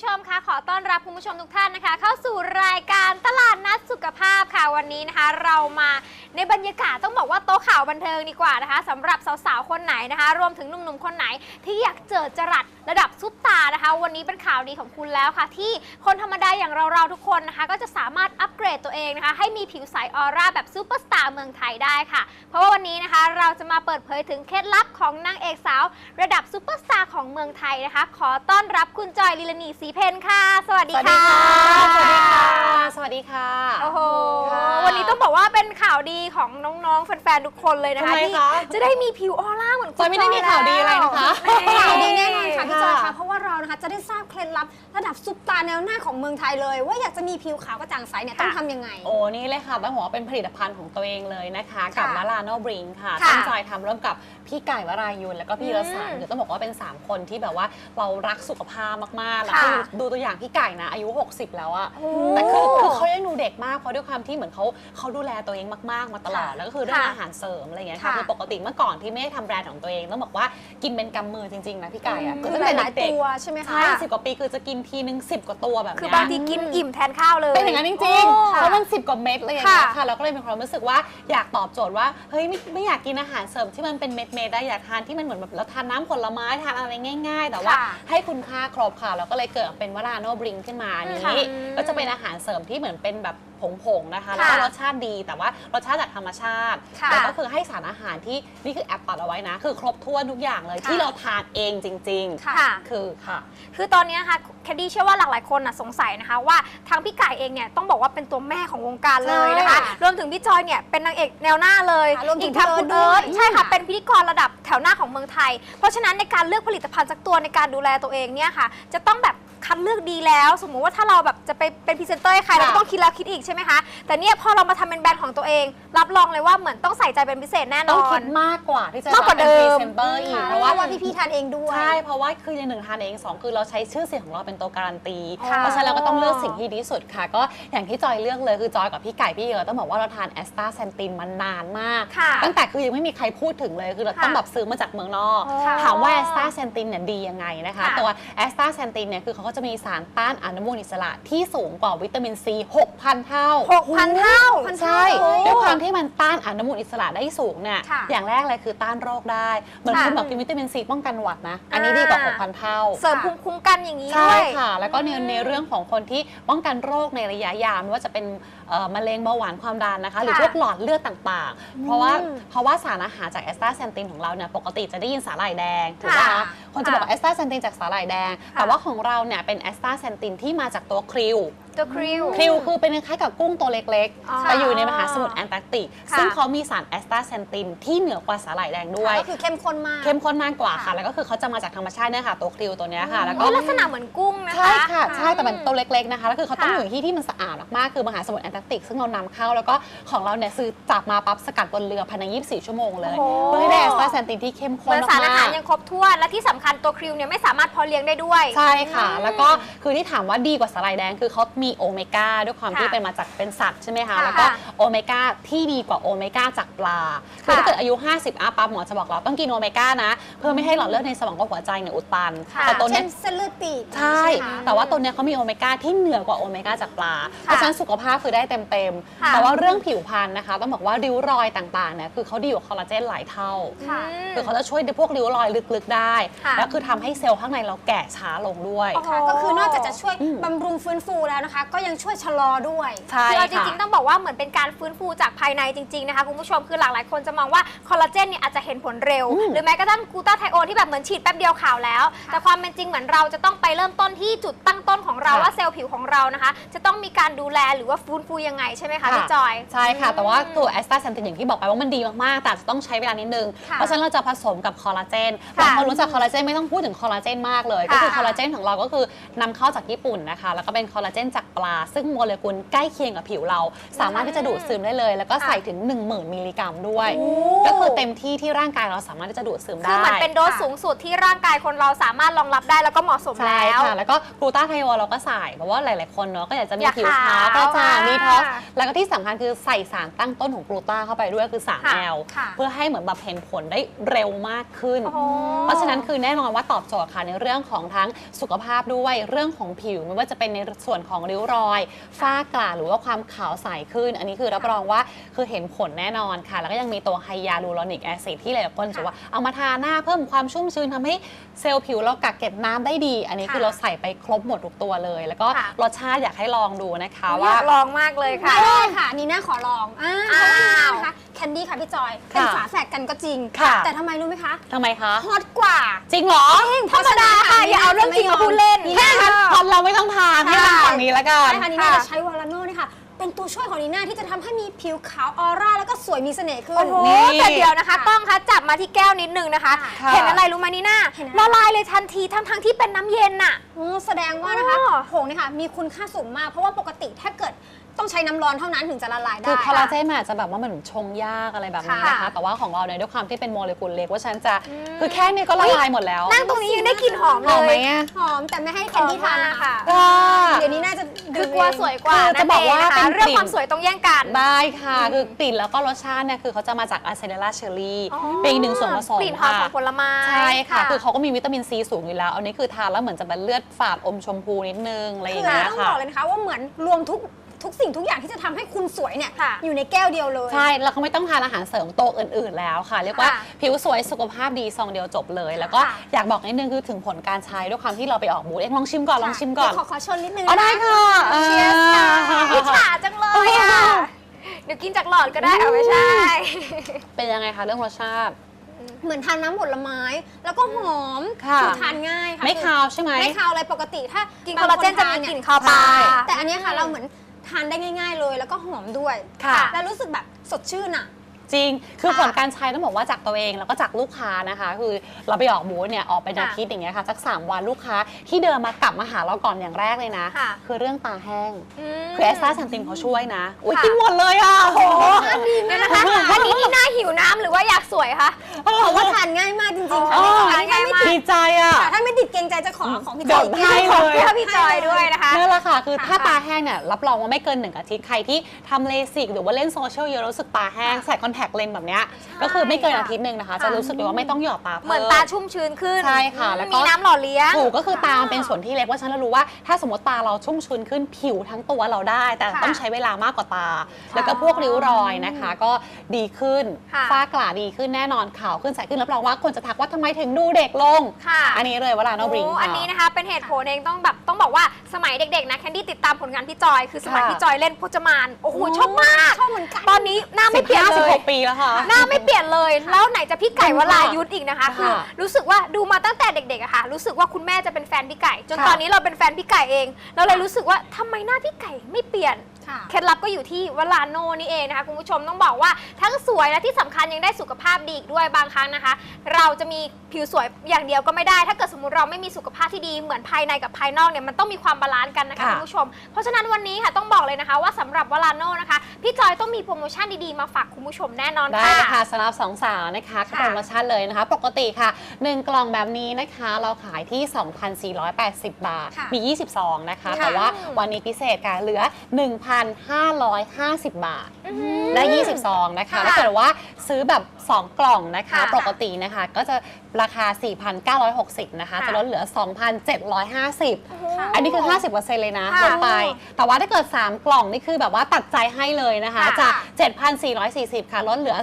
下 มคะขอต้อนรับคุณผู้ชมทุกท่านนะคะ เข้าสู่รายการตลาดนัดสุขภาพค่ะวันนี้นะคะ เรามาในบรรยากาศต้องบอกว่าโต๊ะข่าวบันเทิงดีกว่านะคะสำหรับสาวๆคนไหนนะคะ รวมถึงหนุ่มๆคนไหน ที่อยากเจอจรัสระดับซุปตานะคะ วันนี้เป็นข่าวดีของคุณแล้วค่ะ ที่คนธรรมดาอย่างเราๆทุกคนนะคะ ก็จะสามารถอัปเกรดตัวเองนะคะ ให้มีผิวใสออร่าแบบซูเปอร์สตาร์เมืองไทยได้ค่ะ เพราะว่าวันนี้นะคะเราจะมาเปิดเผยถึงเคล็ดลับของนางเอกสาว ระดับซูเปอร์สตาร์ของเมืองไทยนะคะ ขอต้อนรับคุณจอยลิลานีสีเพนค่ะ สวัสดีค่ะ สวัสดีค่ะ สวัสดีค่ะ โอ้โห ค่ะวันนี้ต้องบอกว่าเป็นข่าวดีของน้องๆ แฟนๆ ทุกคนเลยนะคะทำไมที่คะจะได้มีผิวออร่าเหมือนจอยไม่ได้มีข่าวดีอะไรนะคะแล้วข่าวดีแน่นอนค่ะพี่จอยค่ะค่ะเพราะว่าเรานะคะจะได้ทราบเคล็ดลับระดับซุปตาร์แนวหน้าของเมืองไทยเลย ว่าอยากจะมีผิวขาวกระจ่างใสเนี่ยต้องทำยังไง โอ้นี่เลยค่ะต้องบอกว่าเป็นผลิตภัณฑ์ของตัวเองเลยนะคะ กับค่ะมาลาโนบริงค่ะค่ะซึ่งจอยทำร่วมกับพี่ไก่วรายุนแล้วก็พี่รสารอืมคือต้องบอกว่าเป็น 3 คนที่แบบว่าเรารักสุขภาพมากๆแล้วค่ะ คือดูตัวอย่างพี่ไก่นะอายุ 60 แล้วอะโอ้แต่คือคือเขายังดูเด็กมากเพราะด้วยความที่เหมือนเขาเขาดูแลตัวเองมากๆมาตลอด ค่ะแล้วก็คือเรื่องค่ะอาหารเสริมอะไรอย่างเงี้ยค่ะค่ะคือปกติเมื่อก่อนที่ไม่ได้ทำแบรนด์ของตัวเองต้องบอกว่ากินเป็นกำมือจริงๆนะพี่ไก่อะคือตั้งหแต่ลายเด็กๆๆตัวใช่ไหมคะใช่สิบกว่าปีคือจะกินทีนึงสิบกว่าตัวแบบเนี้ยคือบางทีกินอิ่มแทนข้าวเลย เป็นอย่างนั้นจริงโอ้ๆเพราะมันสิบกว่าเม็ดเลยอย่างเงี้ยค่ะค่ะ เราก็เลยมีความรู้สึกว่าอยากตอบโจทย์ว่า เฮ้ยไม่ไม่อยากกินอาหารเสริมที่มันเป็นเม็ดเม็ดๆได้อยากทานที่มันเหมือนแบบเราทานน้ำผลไม้ทานอะไรง่าย ๆ แต่ว่าค่ะให้คุณค่าครบค่ะ เราก็เลยเกิดเป็นวราโนบริงขึ้นมาอืมนี้อืมก็จะเป็นอาหารเสริมที่เหมือนเป็นแบบผงๆนะคะค่ะแล้วก็รสชาติดีแต่ว่ารสชาติจากธรรมชาติค่ะแล้วก็คือให้สารอาหารที่นี่คือแอปตัดเอาไว้นะ คือครบถ้วนทุกอย่างเลยค่ะที่เราทานเองจริงค่ะๆคือค่ะ คือตอนนี้นะคะแคดดี้เชื่อว่าหลากหลายคนน่ะสงสัยนะคะว่าทางพี่ไก่เองเนี่ยต้องบอกว่าเป็นตัวแม่ของวงการเลยนะคะใช่รวมถึงพี่จอยเนี่ยเป็นนางเอกแนวหน้าเลยค่ะรวมถึงอีกทั้งคุณพี่เอิเอิร์ร์ธธด้วยใช่ค่ะค่ะเป็นพิธีกรระดับแถวหน้าของเมืองไทย เพราะฉะนั้นในการเลือกผลิตภัณฑ์สักตัวในการดูแลตัวเองเนี่ยค่ะ จะต้องแบบ คัดเลือกดีแล้ว สมมุติว่าถ้าเราแบบจะไปเป็นพรีเซนเตอร์ให้ใครเราก็ค่ะต้องคิดแล้วคิดอีกใช่ไหมคะ แต่เนี่ยพอเรามาทำเป็นแบรนด์ของตัวเอง รับรองเลยว่าเหมือนต้องใส่ใจเป็นพิเศษแน่นต้องอคิน ดมากกว่าที่จะมากกว่ารับเป็นเดิพมรีเซนเตอร์อีกค่ะเพเพราะราะว่าว่าพี่พี่ๆทานเองด้วย ใช่เพราะว่าคือในหนึ่งทานเองสองคือเราใช้ชื่อเสียงของเราเป็นตัวการันตี ค่ะเพราะฉะนั้นเราก็ต้องเลือกสิ่งที่ดีที่สุดค่ะ ก็อย่างที่จอยเลือกเลยคือจอยกับพี่ไก่พี่เอ๋ต้องบอกว่าเราทานแอสตาเซนตินมานานมาก ค่ะตั้งแต่คือยังไม่มีใครพูดถึงเลยคือเราค่ะต้องแบบซื้อมาจากเมืองนอก ค่ะถามว่าแอสตาเซนตินเนี่ยดียังไงนะคะค่ะตัวแอสตาเซนตินเนี่ยคือเขาก็จะมีสารต้านอนุมูลอิสระที่สูงกว่าวิตามินซี6,000 เท่า 6,000 เท่าใช่โอ้ด้วยความที่มันต้านอนุมูลอิสระได้สูงเนี่ยค่ะอย่างแรกเลยคือต้านโรคได้เหมือนค่ะคุณบอกกินวิตามินซีป้องกันหวัดนะ อันนี้ดีกว่าอ่า6,000 เท่า เสริมภูมิคุ้มกันอย่างนี้ใช่ด้วยค่ะ แล้วก็ในอืมในเรื่องของคนที่ป้องกันโรคในระยะยาวไม่ว่าจะเป็นเอ่อมะเร็งเบาหวานความดันนะคะ หรือค่ะพวกหลอดเลือดต่างๆ เพราะว่าเพราะว่าสารอาหารจากแอสตาเซนตินของเราเนี่ยปกติจะได้ยินสาหร่ายแดงถูกไหมค่ะคะคนจะบอกแอสตาเซนตินจากสาหร่ายแดงค่ะแต่ว่าของเราเนี่ยเป็นแอสตาเซนตินที่มาจากตัวคริว ตัวคริว คริวคือเป็นคล้ายๆกับกุ้งตัวเล็กอ๋อๆ แต่อยู่ในมหาสมุทรแอนตาร์กติก ค่ะ ซึ่งเขามีสารแอสตาเซนตินที่เหนือกว่าสาหร่ายแดงด้วย ก็คือเข้มข้นมาก เข้มข้นมากกว่าค่ะ ค่ะ แล้วก็คือเขาจะมาจากธรรมชาติเนี่ยค่ะ ตัวคริวตัวเนี้ยค่ะ แล้วก็ ก็ลักษณะเหมือนกุ้งนะคะ ใช่ค่ะ ใช่ แต่มันตัวเล็กๆนะคะ แล้วคือเขาต้องค่ะอยู่ที่ที่มันสะอาดมากๆ คือมหาสมุทรแอนตาร์กติก ซึ่งเรานำเข้า แล้วก็ของเราเนี่ยซื้อจับมาปั๊บสกัดบนเรือภายใน 24 ชั่วโมงเลย โอ้โห เพื่อให้ได้แอสตาเซนตินที่เข้มเหข้มืนอนสารอาหารมากๆยังครบถ้วน และที่สำคัญตัวคริวเนี่ยไม่สามารถเพอเลี้ยงได้ด้วยใช่ค่ะอืมแล้วก็คือที่ถามว่าดีกว่าสาหร่ายแดง คือเขามีโอเมก้าด้วยความที่ค่ะเป็นมาจากเป็นสัตว์ใช่ไหมคะค่ะแล้วก็โอเมก้าที่ดีกว่าโอเมก้าจากปลาคือถ้าเกิดอายุ 50อัพปั๊บหมอจะบอกเราต้องกินโอเมก้านะ เพื่อไม่ให้หลอดเลือดในสมองกับหัวใจเนี่ยอุดตันค่ะแต่ตัวเช่เนี้นยเส้นเลือดตีบใช่ไหมคะแต่ว่าตัวเนี้ยเขามีโอเมก้าที่เหนือกว่าโอเมก้าจากปลา เพราะฉะนั้นสุขภาพคือได้เต็มค่ะๆแต่ว่าเรื่องผิวพรรณนะคะ ต้องบอกว่าริ้วรอยต่างๆเนี่ยคือเขาดีกว่าคอลลาเจนหลายเท่าค่ะอืมคือเขาจะช่วยในพวกริ้วรอยลึกๆได้ค่ะแล้วคือทำให้เซลล์ข้างในเราแก่ช้าลงด้วยโอ้โหค่ะก็คือนอกจากจะช่วยอืมบำรุงฟื้นฟูแล้วนะคะก็ยังช่วยชะลอด้วยใช่คือเอาจค่ะริงๆต้องบอกว่าเหมือนเป็นการฟื้นฟูจากภายในจริงๆนะคะคุณผู้ชมคือหลากหลายคนจะมองว่าคอลลาเจนเนี่ยอาจจะเห็นผลเร็ว อืม หรือแม้กระทั่งกลูตาไทโอนที่แบบเหมือนฉีดแป๊บเดียวข่าวแล้ว แต่ความเป็นจริงเหมือนเราจะต้องไปเริ่มต้นที่จุดตั้งต้นของเราค่ะว่าเซลล์ผิวของเรานะคะ จะต้องมีการดูแลหรือว่าฟื้นฟูยังไงใช่ไหมคะค่ะ พี่จอย ใช่ค่ะ แต่ว่าตัวแอสตาเซนตินอย่างที่บอกไปว่ามันดีมาก ๆ แต่อาจจะต้องใช้เวลานิดนึง ค่ะเพราะฉะนั้นเราจะผสมกับคอลลาเจนค่ะบางคนรู้จักคอลลาเจนไม่ต้องพูดถึงคอลลาเจนมากเลย ก็คือค่ะ คอลลาเจนของเราก็คือนำเข้าจากญี่ปุ่นนะคะ แล้วก็เป็นคอลลาเจนจากจากปลา ซึ่งโมเลกุลใกล้เคียงกับผิวเรา สามารถที่จะดูดซึมได้เลย แล้วก็ใส่ถึง 10,000 มิลลิกรัมด้วย โอ้ ก็คือเต็มที่ที่ร่างกายเราสามารถที่จะดูดซึมคือได้เหมือนเป็นโดสสูงสุดที่ร่างกายคนเราสามารถรองรับได้แล้วก็เหมาะสมใช่แล้ว ค่ะ แล้วก็กลูตาไทโอเราก็ใส่เพราะว่าหลาย ๆ คนเนาะก็อยากจะมีอยากผิวขาวขาวกระจ่างอะดีท็อกซ์แล้วก็ที่สำคัญคือใส่สารตั้งต้นของกลูตาเข้าไปด้วยคือสารค่ะแอลค่ะ เพื่อให้เหมือนแบบเห็นผลได้เร็วมากขึ้น โอ้โห เพราะฉะนั้นคือแน่นอนว่าตอบโจทย์ค่ะในเรื่องของทั้งสุขภาพด้วยเรื่องของผิวไม่ว่าจะเป็นในส่วนของริ้วรอยฝ้ากระหรือว่าความขาวใสขึ้น อันนี้คือรับรองว่าคือเห็นผลแน่นอนค่ะ แล้วก็ยังมีตัวไฮยาลูรอนิกแอซิดที่หลายๆคนจะว่าเอามาทาหน้าเพิ่มความชุ่มชื้นทำให้เซลล์ผิวเรากักเก็บน้ำได้ดี อันนี้คือค่ะเราใส่ไปครบหมดทุกตัวเลย แล้วก็ค่ะรสชาติอยากให้ลองดูนะคะอว่ายากลองมากเลยค่ะได้ค่ะนี่น่าขอลองอ่าเพราะว่านี่อ้าวนะคะแคนดี้ค่ะพี่จอย เป็นค่ะฝาแฝดกันก็จริงค่ะแต่ทำไมรู้ไหมคะทำไมคะฮอตกว่า จริงเหรอธรรมดาค่ะ แล้วกัน ใช่ค่ะนีน่าจะใช้วาลาโน่นี่ค่ะ เป็นตัวช่วยของนีน่าที่จะทำให้มีผิวขาวออร่าแล้วก็สวยมีเสน่ห์ขึ้น โอ้โหนี่ แต่เดี๋ยวนะคะกล้องคะจับมาที่แก้วนิดนึงนะคะ ค่ะเห็นอะไรรู้ไหมนี่น่าเห็นอะไร ละลายเลยทันทีทั้งทั้งๆที่เป็นน้ำเย็นน่ะ อืมแสดงว่านะคะอ๋อผงเนี่ยค่ะมีคุณค่าสูงมาก เพราะว่าปกติถ้าเกิด ต้องใช้น้ำร้อนเท่านั้นถึงจะละลายได้คือคอลลาเจนมันอาจจะแบบว่ามันเหมือนชงยากอะไรแบบนี้นะคะค่ะแต่ว่าของเราเนี่ยด้วยความที่เป็นโมเลกุลเล็กว่าฉันจะอืมคือแค่นี้ก็ละลายหมดแล้วนั่งตรงนี้ยังได้กลิ่นหอมหอมเลไหมยอะหอมแต่ไม่ให้แคนดี้ทานนะคะค่ะเดี๋ยวนี้น่าจะคือกลัวสวยกว่าคือจะนั่นบอกเองว่านะคะเป็นเรื่องกลิ่นความสวยต้องแย่งกันได้ค่ะ คือกลิ่นแล้วก็รสชาติเนี่ยคือเขาจะมาจากอะเซเดล่าเชอรี่อ๋อเป็นอีกหนึ่งส่วนผสมกลิ่นหอมของผลไม้ใช่ค่ะ คือเขาก็มีวิตามินซีสูงอยู่แล้วอันนี้คือทานแล้วเหมือนจะเป็นเลือดฝาดอมชมพูนิดนึงอะไรอคืย่างอเงี้ยต้องบค่ะอกเลยนะคะว่าเหมือนรวมทุก ทุกสิ่งทุกอย่างที่จะทำให้คุณสวยเนี่ยค่ะ อยู่ในแก้วเดียวเลย ใช่ แล้วก็ไม่ต้องทานอาหารเสริมโตวอื่น ๆ แล้วค่ะ เรียกว่าค่ะผิวสวยสุขภาพดีซองเดียวจบเลย แล้วก็ค่ะอยากบอกนิดนึงคือถึงผลการใช้ด้วยความที่เราไปออกบูธเองลองชิมก่อนลองชิมก่อน เดี๋ยวขอขอชนนิดนึงอ๋อได้ค่ะเชียร์ค่ะอ่า อิจฉาจังเลยอะเดี๋ยวกินจากหลอดก็ได้เอาไม่ใช่ เป็นยังไงคะเรื่องรสชาติ เหมือนทานน้ำผลไม้ แล้วก็หอมค่ะ อทานง่ายค่ะไม่คาวใช่ไหม ไม่คาวเลยปกติถ้ากิกินคอลลาเจนจะมีกลิ่นคาวปลาแต่อันเนี้ยค่ะเราเหมือน ทานได้ง่าย ๆ เลย แล้วก็หอมด้วยค่ะ แล้วรู้สึกแบบสดชื่นอะ จริง คือค่ะผลการใช้ต้องบอกว่าจากตัวเองแล้วก็จากลูกค้านะคะ คือเราไปออกบูธเนี่ยออกไปอาทิตย์อย่างเงี้ยค่ะสักสามวันลูกค้าที่เดินมากลับมาหาเราก่อนอย่างแรกเลยนะค่ะคือเรื่องตาแห้งมคือแอสตาซันตินเขาช่วยนะ อุ้ยค่ะกินหมดเลยอะโอ้โหเดี๋ยวนะคะอันนี้นี่หน้าหิวน้ำหรือว่าอยากสวยคะเพราะว่าทานง่ายมากจริงๆค่ะอ๋อถ้าง่ายไม่มากติดีดใจอะค่ะถ้าไม่ติดเกรงใจจะขอของพี่เดี๋จยอวยให้เลยเพื่อพี่จอยด้วยนะคะนั่นแหละค่ะคือค่ะถ้าตาแห้งเนี่ยรับรองว่าไม่เกินหนึ่งอาทิตย์ใครที่ทำเลสิกหรือว่าเล่นโซเชียลเยอะรู้สึกตาแห้งใส่คอนแทคเลนส์แบบเนี้ยก็คือไม่เกินอาทิตย์หนึ่งนะคะ จะรู้สึกเลยว่าไม่ต้องหยอดตาเหเพิ่มือนตาชุ่มชื้นขึ้นใช่ค่ะแล้วก็มีน้ำหล่อเลี้ยงถูกก็คือตามันเป็นส่วนที่เล็กว่าะฉะนันเรารู้ว่าถ้าสมมติตาเราชุ่มชื้นขึ้นผิวทั้งตัวเราได้ แต่ค่ะต้องใช้เวลามากกว่าตา แล้วก็พวกริ้วรอยนะคะ ก็ดีขึ้นค่ะฝ้ากระดีขึ้นแน่นอนขาวขึ้นใสขึ้นรับรองว่าคนจะทักว่าทำไมถึงดูเด็กลงค่ะอันนี้เลยเวลาโนบริงโอ้อันนี้นะคะเป็นเหตุผลเองต้องแบบต้องบอกว่าสมัยเด็กๆนะแคนดี้ติดตามผลงานพี่จอยคือสมัยค่ะพี่จอยเล่นพจมานโอ้โหชอบมากชอบเหมือนกันตอนนี้หน้าสิไม่บเปลี่ยนห้าเลสิบยหกปีแล้วค่ะ หน้าไม่เปลี่ยนเลย แล้วไหนจะพี่ไก่วรายุทธอีกนะคะค่ะคือรู้สึกว่าดูมาตั้งแต่เด็กๆอะค่ะ รู้สึกว่าคุณแม่จะเป็นแฟนพี่ไก่ จนค่ะตอนนี้เราเป็นแฟนพี่ไก่เอง เราเลยรู้สึกว่าทำไมหน้าพี่ไก่ไม่เปลี่ยนค่ะ เคล็ดลับก็อยู่ที่วลาโนนี่เองนะคะคุณผู้ชมต้องบอกว่าทั้งสวยและที่สำคัญยังได้สุขภาพดีอีกด้วยบางครั้งนะคะ เราจะมีผิวสวยอย่างเดียวก็ไม่ได้ ถ้าเกิดสมมติเราไม่มีสุขภาพที่ดีเหมือนภายในกับภายนอกเนี่ยมันต้องมีความบาลานซ์กันนะคะค่ะคุณผู้ชม เพราะฉะนั้นวันนี้ค่ะต้องบอกเลยนะคะ ว่าสำหรับวลาโนนะคะพี่จอยต้องมีโปรโมชั่นดีๆมาฝากคุณผู้ชมแน่นอนได้ค่ะเลยค่ะสำหรับสองสาวนะคะก็ค่ะโปรโมชั่นเลยนะคะ ปกติค่ะ 1 กล่องแบบนี้นะคะ เราขายที่ 2,480 บาทค่ะมี20ซองนะคะค่ะแต่ว่าวันนี้พิเศษค่ะเหลือ1,550 บาทอื้อหือได้20ซองนะคะค่ะ ถ้าเกิดว่าซื้อแบบ 2 กล่องนะคะ ค่ะปกตินะคะ ก็จะราคา 4,960 นะคะ ค่ะ จะลดเหลือ 2,750โอ้โหอันนี้คือ 50%เลยนะค่ะลดไป แต่ว่าถ้าเกิด 3 กล่องนี่คือแบบว่าตัดใจให้เลยนะคะ ค่ะ จาก 7,440 ค่ะ ลดเหลือ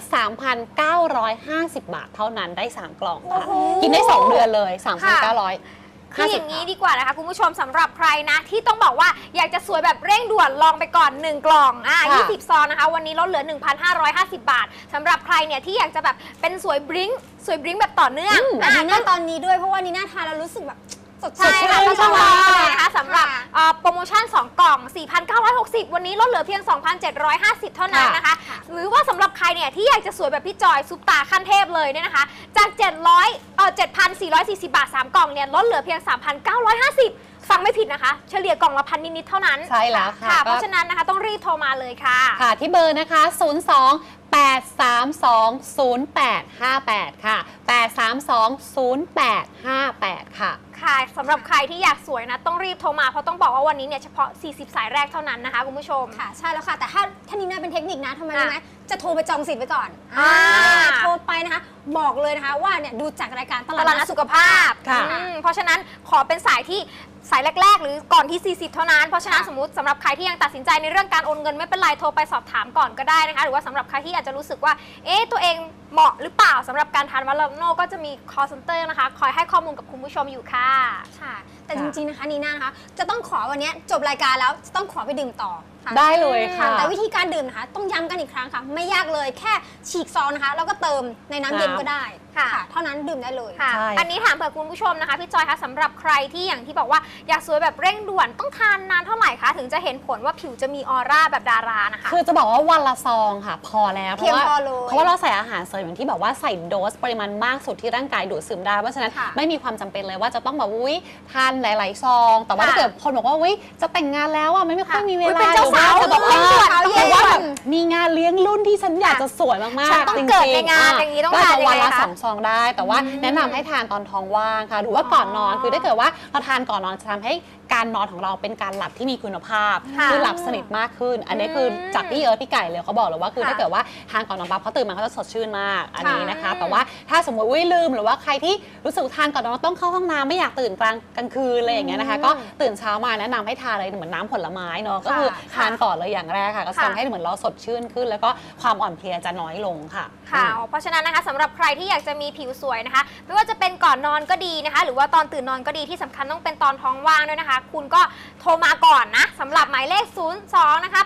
3,950 บาทเท่านั้นได้ 3 กล่องค่ะโอ้โหกินได้ 2 เดือนเลยค่ะ3,900 คืออย่างนี้ดีกว่านะคะคุณผู้ชมสำหรับใครนะที่ต้องบอกว่าอยากจะสวยแบบเร่งด่วนลองไปก่อน 1 กล่องอะค่ะ20 ซองนะคะ วันนี้ลดเหลือ 1,550 บาทสำหรับใครเนี่ยที่อยากจะแบบเป็นสวยบริ้งสวยบริ้งแบบต่อเนื่องอันอะนี้หน้าตอนนี้ด้วยเพราะว่านี่หน้าทานแล้วรู้สึกแบบ สดใช่ค่ะชื่นก็ต้องรอเลยนะคะสำหรับค่ะเอ่อโปรโมชั่น 2 กล่อง 4,960 วันนี้ลดเหลือเพียง 2,750 เท่านั้นนะคะ หรือว่าสำหรับใครเนี่ยที่อยากจะสวยแบบพี่จอยซุปตาขั้นเทพเลยเนี่ยนะคะ จาก 700เอ่อ7,440 บาท 3 กล่องเนี่ยลดเหลือเพียง 3,950 ฟังไม่ผิดนะคะ เฉลี่ยกล่องละพันนิดๆเท่านั้น ใช่แล้วค่ะค่ะก็เพราะฉะนั้นนะคะต้องรีบโทรมาเลยค่ะ ค่ะที่เบอร์นะคะ 02 832 0858 ค่ะ 832 0858 ค่ะ ค่ะสำหรับใครที่อยากสวยนะ ต้องรีบโทรมา เพราะต้องบอกว่าวันนี้เนี่ยเฉพาะ 40 สายแรกเท่านั้นนะคะคุณผู้ชม ค่ะ ใช่แล้วค่ะ แต่ถ้าท่านนี้น่าเป็นเทคนิคนะทำไมค่ะรู้ไหมจะโทรไปจองสิทธิ์ไว้ก่อนอ่าอ่าโทรไปนะคะ บอกเลยนะคะว่าเนี่ยดูจากรายการตตลาดลาดนันัดดสุสุขขภาภาพพค่ะอืมเพราะฉะนั้นขอเป็นสายที่ สายแรก ๆ หรือก่อนที่ 40 เท่านั้น เพราะฉะนั้นค่ะสมมติสำหรับใครที่ยังตัดสินใจในเรื่องการโอนเงินไม่เป็นไรโทรไปสอบถามก่อนก็ได้นะคะ หรือว่าสำหรับใครที่อาจจะรู้สึกว่า เอ๊ะตัวเองเหมาะหรือเปล่าสำหรับการทานวาลาโนก็จะมี call center นะคะ คอยให้ข้อมูลกับคุณผู้ชมอยู่ค่ะ ค่ะ แต่ค่ะจริงๆนะคะนีน่านะคะ จะต้องขอวันเนี้ยจบรายการแล้วจะต้องขอไปดื่มต่อค่ะได้เลยค่ะ แต่วิธีการดื่มนะคะ ต้องย้ำกันอีกครั้งค่ะ ไม่ยากเลยแค่ฉีกซองนะคะ แล้วก็เติมในน้ำเย็นก็ได้ ค่ะ เท่านั้นดื่มได้เลย ค่ะ ใช่ อันนี้ถามเผื่อคุณผู้ชมนะคะพี่จอยคะสำหรับใครที่อย่างที่บอกว่าอยากสวยแบบเร่งด่วนต้องทานนานเท่าไหร่คะถึงจะเห็นผลว่าผิวจะมีออร่าแบบดารานะคะ คือจะบอกว่าวันละซองค่ะ พอแล้วเพียงว่าพอเลยเพราะว่าเราใส่อาหารเสริมอย่างที่บอกว่าใส่โดสปริมาณมากสุดที่ร่างกายดูดซึมได้เพราะฉะนั้นค่ะไม่มีความจำเป็นเลยว่าจะต้องแบบอุ้ยทานหลาย ๆ ซอง แต่ว่าค่ะถ้าเกิดคนบอกว่าอุ้ยจะแต่งงานแล้วอะไม่ไม่ค่อยค่ะมีเวอุ๊ยลาเป็นเจ้าสาวหรือจะแบบต้องเร่งด่วนว่าต้องหรือว่าเร่งด่วนแบบมีงานเลี้ยงรุ่นที่ฉันอยากจะสวยมากฉันๆต้องจริงๆเกิดในงานะอย่างนี้ต้องก็ทานจะวันยังไงละคะสองซองได้ แต่ว่าแนะนำให้ทานตอนท้องว่างค่ะ หรือว่าก่อนนอนอ๋อคือถ้าเกิดว่าเราทานก่อนนอนจะทำให้การนอนของเราเป็นการหลับที่มีคุณภาพค่ะคือหลับสนิทมากขึ้น อันนี้คือจากที่เอิร์ธพี่ไก่เลยเขาบอกเลยว่าคือค่ะถ้าเกิดว่าทานก่อนนอนปั๊บเขาตื่นมาเขาจะสดชื่นมากอันนี้นะคะค่ะแต่ว่าถ้าสมมติว่าลืมหรือว่าใครที่รู้สึกทานก่อนนอนต้องเข้าห้องน้ำไม่อยากตื่นกลางกลางคืนอะไรอย่างเงี้ยนะคะ ก็ตื่นเช้ามาแนะนำให้ทานอะไรเหมือนน้ำผลไม้เนาะก็คือทานก่อนเลยอย่างแรกค่ะ ก็จะค่ะ ทำให้เหมือนเราสดชื่นขึ้น แล้วก็ความอ่อนเพลียจะน้อยลงค่ะ ค่ะอืมเพราะฉะนั้นนะคะสำหรับใครที่อยากจะมีผิวสวยนะคะ ไม่ว่าจะเป็นก่อนนอนก็ดีนะคะ หรือว่าตอนตื่นนอนก็ดีที่สำคัญต้องเป็นตอนท้องว่างด้วยนะคะ คุณก็โทรมาก่อนนะสำหรับหมายเลข 02 นะคะ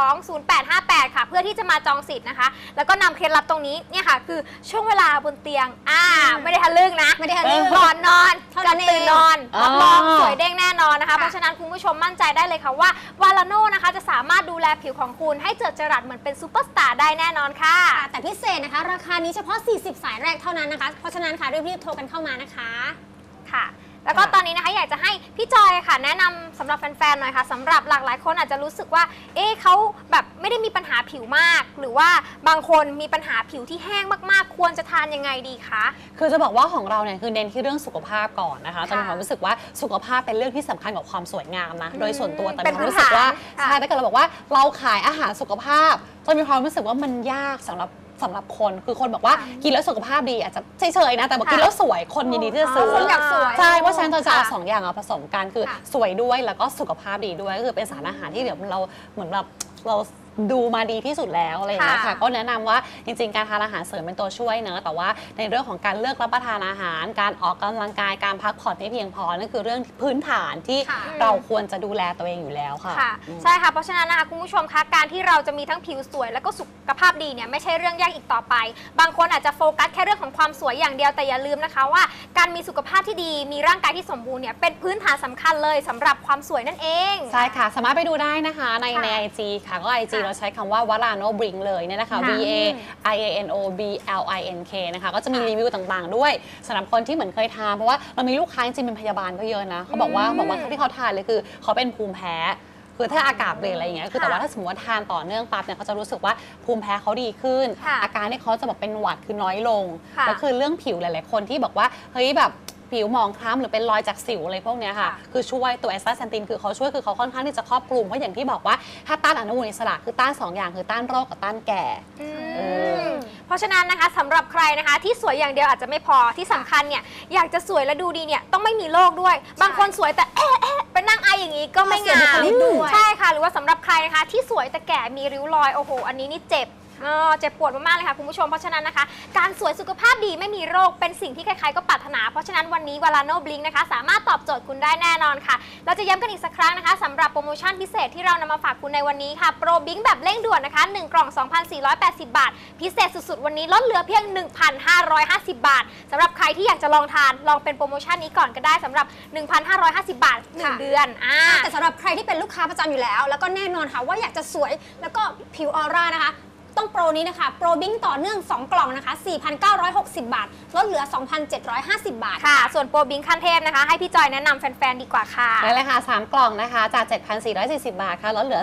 832 0858 ค่ะ เพื่อที่จะมาจองสิทธิ์นะคะ แล้วก็นำเคล็ดลับตรงนี้เนี่ยค่ะ คือช่วงเวลาบนเตียงอ่าไม่ได้ทะลึ่งนะไม่ได้ทะลึ่งก่อนนอนเท่านั้กับนเองตื่นนอนอ๋อรับรองสวยเด้งแน่นอนนะคะค่ะเพราะฉะนั้นคุณผู้ชมมั่นใจได้เลยค่ะว่าวาลาโนนะคะจะสามารถดูแลผิวของคุณให้เจิดจรัสเหมือนเป็นซูเปอร์สตาร์ได้แน่นอนค่ะค่ะแต่พิเศษนะคะ ราคานี้เฉพาะ 40 สายแรกเท่านั้นนะคะ เพราะฉะนั้นค่ะรีบๆโทรกันเข้ามานะคะค่ะ แล้วก็ค่ะตอนนี้นะคะอยากจะให้พี่จอยค่ะ แนะนำสำหรับแฟนๆหน่อยค่ะสำหรับหลากหลายคนอาจจะรู้สึกว่า เอ๊ะเขาแบบไม่ได้มีปัญหาผิวมาก หรือว่าบางคนมีปัญหาผิวที่แห้งมากๆ ควรจะทานยังไงดีคะ คือจะบอกว่าของเราเนี่ยคือเน้นที่เรื่องสุขภาพก่อนนะคะจะมีค่ะความรู้สึกว่าสุขภาพเป็นเรื่องที่สำคัญกว่าความสวยงามนะอืมโดยส่วนตัวแต่เป็มีนความรู้สึกว่าพื้นฐานค่ะ ใช่แต่เกิดเราบอกว่าเราขายอาหารสุขภาพจะมีความรู้สึกว่ามันยากสำหรับ สำหรับคนคือคนบอกว่ากินแล้วสุขภาพดีอาจจะเฉยๆนะ แต่บอกกินแล้วสวยคนยินดีที่จะซื้อคนอยากสวย ใช่เพราะฉะนั้นเราจะเอาค่ะสองอย่างมาผสมกันคือค่ะ สวยด้วยแล้วก็สุขภาพดีด้วยก็คือเป็นสารอาหารที่เดี๋ยวเราเหมือนแบบเรา ดูมาดีที่สุดแล้วอะไรอย่างเงี้ยค่ะ ค่ะก็แนะนำว่าจริงๆ การทานอาหารเสริมเป็นตัวช่วยเนอะแต่ว่าในเรื่องของการเลือกรับประทานอาหาร การออกกำลังกายการพักผ่อนให้เพียงพอนั่นคือเรื่องพื้นฐานที่ค่ะ เราควรจะดูแลตัวเองอยู่แล้วค่ะค่ะ อืม ใช่ค่ะ เพราะฉะนั้นนะคะคุณผู้ชมคะการที่เราจะมีทั้งผิวสวย แล้วก็สุขภาพดีเนี่ยไม่ใช่เรื่องยากอีกต่อไป บางคนอาจจะโฟกัสแค่เรื่องของความสวยอย่างเดียวแต่อย่าลืมนะคะว่า การมีสุขภาพที่ดีมีร่างกายที่สมบูรณ์เนี่ยเป็นพื้นฐานสำคัญเลยสำหรับความสวยนั่นเอง ใช่ค่ะ สามารถไปดูได้นะคะในค่ะในไอจีค่ะ ก็ไอจีค่ะเราใช้คำว่าวารานโนบริงเลยเนี่ยนะคะค่ะ V A I A N O B L I N K นะคะ ก็จะมีรีวิวต่างๆ ด้วยสำหรับคนที่เหมือนเคยทานเพราะว่าเรามีลูกค้าจริงๆเป็นพยาบาลก็เยอะนะเขาบอกว่าอืมบอกว่าที่เขาทานเลยคือเขาเป็นภูมิแพ้คือถ้าอากาศเปลี่ยนอะไรอย่างเงี้ยคือแต่ค่ะว่าถ้าสมมติว่าทานต่อเนื่องปั๊บเนี่ยเขาจะรู้สึกว่าภูมิแพ้เขาดีขึ้นค่ะอาการที่เขาจะบอกเป็นหวัดคือน้อยลงค่ะแล้วคือเรื่องผิวหลาย ๆ คนที่บอกว่าเฮ้ยแบบ ผิวหมองคล้ำหรือเป็นรอยจากสิวอะไรพวกเนี้ยค่ะค่ะ คือช่วยตัวแอสตาเซนตินคือเขาช่วยคือเขาค่อนข้างที่จะครอบคลุมเพราะอย่างที่บอกว่าถ้าต้านอนุมูลอิสระคือต้านสองอย่างคือต้านโรคกับต้านแก่ อืมเออ เพราะฉะนั้นนะคะสำหรับใครนะคะที่สวยอย่างเดียวอาจจะไม่พอที่สำคัญเนี่ยอยากจะสวยและดูดีเนี่ยต้องไม่มีโรคด้วย บางคนสวยแต่เอ๊ะเอ๊ะเป็นนั่งไออย่างนี้ก็ไม่เสียงาบุคมลิกด้วย ใช่ค่ะ หรือว่าสำหรับใครนะคะที่สวยแต่แก่มีริ้วรอยโอ้โห อันนี้นี่เจ็บ เออเจ็บปวดมากๆเลยค่ะคุณผู้ชมเพราะฉะนั้นนะคะ การสวยสุขภาพดีไม่มีโรคเป็นสิ่งที่ใครๆก็ปรารถนา เพราะฉะนั้นวันนี้วาลาโนบลิงนะคะสามารถตอบโจทย์คุณได้แน่นอนค่ะ เราจะย้ำกันอีกสักครั้งนะคะสำหรับโปรโมชั่นพิเศษที่เรานำมาฝากคุณในวันนี้ค่ะโปรบิงแบบเร่งด่วนนะคะ1กล่อง 2,480 บาท พิเศษสุดๆ วันนี้ลดเหลือเพียง 1,550 บาทสำหรับใครที่อยากจะลองทานลองเป็นโปรโมชั่นนี้ก่อนก็ได้สำหรับ 1,550 บาทค่ะ1เดือนอ่า แต่สำหรับใครที่เป็นลูกค้าประจำอยู่แล้ว แล้วก็แน่นอนค่ะว่าอยากจะสวยแล้วก็ผิวออร่านะคะ ต้องโปรนี้นะคะ โปรบิ้งต่อเนื่อง 2 กล่องนะคะ 4,960 บาท ลดเหลือ 2,750 บาท ค่ะ ส่วนโปรบิงขั้นเทพนะคะ ให้พี่จอยแนะนำแฟนๆ ดีกว่าค่ะได้เลยค่ะ 3 กล่องนะคะ จาก 7,440 บาทค่ะ ลดเหลือ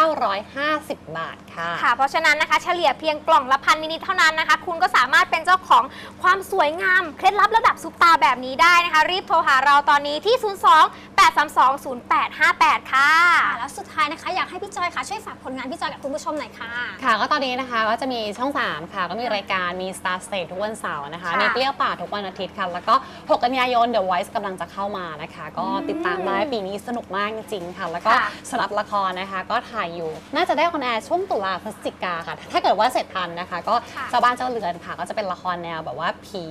3,950 บาทค่ะ ค่ะ เพราะฉะนั้นนะคะเฉลี่ยเพียงกล่องละพันนิดๆเท่านั้นนะคะ คุณก็สามารถเป็นเจ้าของความสวยงาม เคล็ดลับระดับซุปตาแบบนี้ได้นะคะ รีบโทรหาเราตอนนี้ที่ 02 832 0858ค่ะค่ะ แล้วสุดท้ายนะคะ อยากให้พี่จอยค่ะ ช่วยฝากผลงานพี่จอยกับคุณผู้ชมหน่อยค่ะ ค่ะ ก็ตอนนี้นะคะก็จะมีช่อง 3 ค่ะ ก็มีรายการมี Star Stage ทุกวันเสาร์นะคะ ค่ะมีเปรี้ยวป่าทุกวันอาทิตย์ค่ะ แล้วก็ 6 กันยายน The Voice กำลังจะเข้ามานะคะ ก็ติดตามได้ปีนี้สนุกมากจริงๆค่ะ แล้วก็ค่ะ สำหรับละครนะคะ ก็ถ่ายอยู่ น่าจะได้ออนแอร์ช่วงตุลาพฤศจิกาค่ะ ถ้าเกิดว่าเสร็จทันนะคะ ก็ค่ะเจ้าบ้านเจ้าเรือนค่ะ ก็จะเป็นละครแนวแบบว่าผี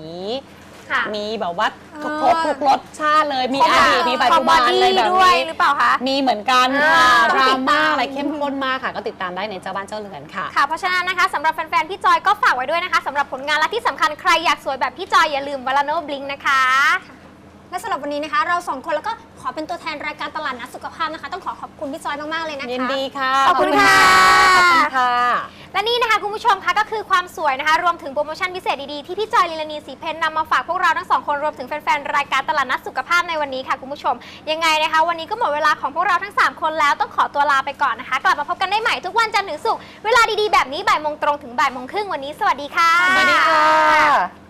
ค่ะมีแบบว่าทุกเอครอบทุกรสชาติเลยมีอดีตมีปัจจุบันคอมเมดี้อะไรแบบด้วยนี้หรือเปล่าคะ มีเหมือนกันค่ะอ่าดต้องราติดตามม่าอะไรเข้มข้นมากค่ะ ก็ติดตามได้ในเจ้าบ้านเจ้าเรือนค่ะ ค่ะ เพราะฉะนั้นนะคะสำหรับแฟนๆ พี่จอยก็ฝากไว้ด้วยนะคะสำหรับผลงานและที่สำคัญใครอยากสวยแบบพี่จอยอย่าลืมวาลาโนบลิงนะคะ และสำหรับวันนี้นะคะ เราสองคนแล้วก็ขอเป็นตัวแทนรายการตลาดนัดสุขภาพนะคะ ต้องขอขอบคุณพี่จอยมากๆเลยนะคะ ยินดีค่ะขอบคุณค่ะ ขอบคุณค่ะ และนี่นะคะคุณผู้ชมคะก็คือความสวยนะคะ รวมถึงโปรโมชั่นพิเศษดีๆ ที่พี่จอยลิลานีสีเพนนำมาฝากพวกเราทั้งสองคนรวมถึงแฟนๆรายการตลาดนัดสุขภาพในวันนี้ค่ะคุณผู้ชม ยังไงนะคะ วันนี้ก็หมดเวลาของพวกเราทั้ง 3 คนแล้วต้องขอตัวลาไปก่อนนะคะ กลับมาพบกันได้ใหม่ทุกวันจันทร์ถึงศุกร์เวลาดีๆแบบนี้บ่ายโมงตรงถึงบ่ายโมงครึ่งวันนี้สวัสดีค่ะสวัสดีค่ะ